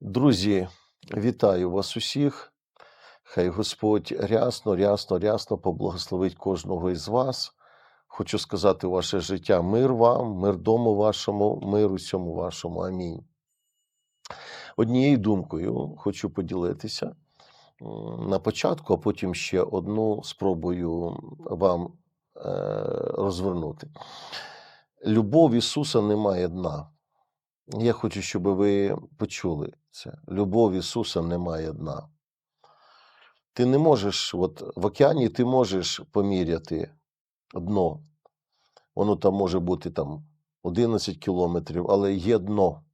Друзі, вітаю вас усіх. Хай Господь рясно, рясно, рясно поблагословить кожного із вас. Хочу сказати ваше життя мир вам, мир дому вашому, мир усьому вашому. Амінь. Однією думкою хочу поділитися на початку, а потім ще одну спробую вам е, розвернути. Любов Ісуса немає дна. Я хочу, щоб ви почули це. Любов Ісуса немає дна. Ти не можеш, от в океані ти можеш поміряти дно. Воно там може бути там 11 кілометрів, але є дно.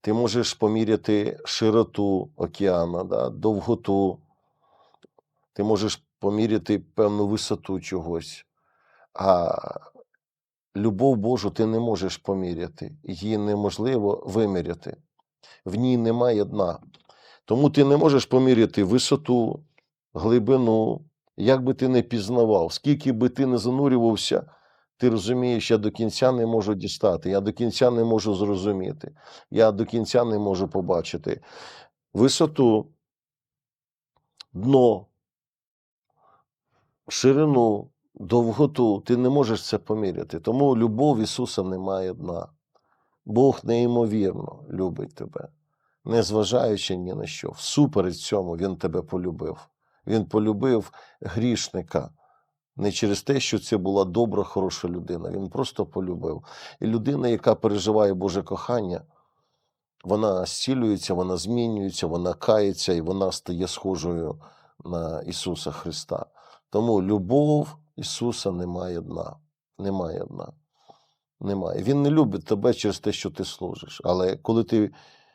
Ти можеш поміряти широту океану, да, довготу. Ти можеш поміряти певну висоту чогось. А любов Божу ти не можеш поміряти. Її неможливо виміряти. В ній немає дна. Тому ти не можеш поміряти висоту, глибину, як би ти не пізнавав, скільки би ти не занурювався, ти розумієш, я до кінця не можу дістати, я до кінця не можу зрозуміти, я до кінця не можу побачити висоту, дно, ширину, довготу, ти не можеш це поміряти. Тому любов Ісуса немає дна. Бог неймовірно любить тебе, незважаючи ні на що. Всупереч цьому Він тебе полюбив. Він полюбив грішника. Не через те, що це була добра, хороша людина. Він просто полюбив. І людина, яка переживає Боже кохання, вона зцілюється, вона змінюється, вона кається і вона стає схожою на Ісуса Христа. Тому любов Ісуса немає дна. Немає дна. Немає. Він не любить тебе через те, що ти служиш. Але коли ти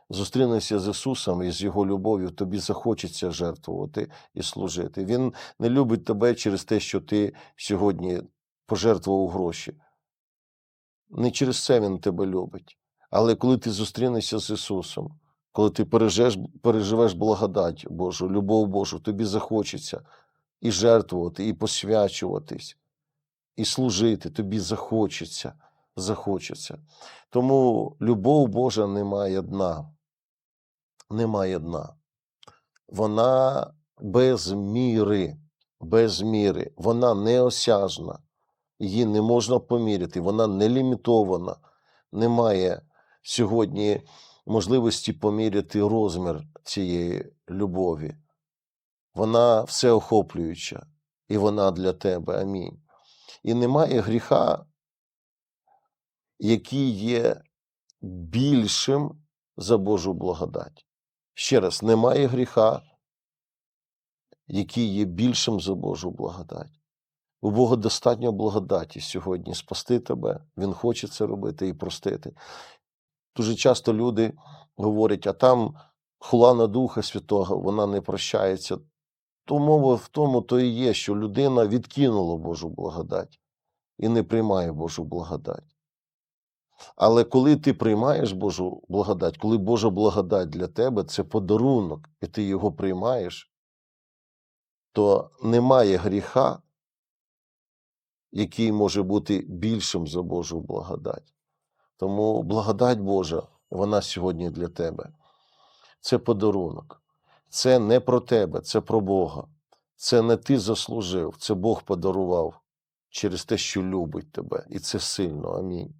зустрінешся з Ісусом і з Його любов'ю, тобі захочеться жертвувати і служити. Він не любить тебе через те, що ти сьогодні пожертвував гроші. Не через це Він тебе любить. Але коли ти зустрінешся з Ісусом, коли ти переживеш, переживеш благодать Божу, любов Божу, тобі захочеться і жертвувати, і посвячуватись, і служити, тобі захочеться, захочеться. Тому любов Божа не має дна. Немає дна. Вона без міри, без міри, вона неосяжна, її не можна поміряти, вона не лімітована. Немає сьогодні можливості поміряти розмір цієї любові. Вона всеохоплююча, і вона для тебе. Амінь. І немає гріха, який є більшим за Божу благодать. Ще раз, немає гріха, який є більшим за Божу благодать. У Бога достатньо благодаті сьогодні спасти тебе. Він хоче це робити і простити. Дуже часто люди говорять, а там хула на Духа Святого, вона не прощається. То мова в тому то і є, що людина відкинула Божу благодать і не приймає Божу благодать. Але коли ти приймаєш Божу благодать, коли Божа благодать для тебе це подарунок, і ти його приймаєш, то немає гріха, який може бути більшим за Божу благодать. Тому благодать Божа, вона сьогодні для тебе. Це подарунок. Це не про тебе, це про Бога. Це не ти заслужив, це Бог подарував через те, що любить тебе. І це сильно. Амінь.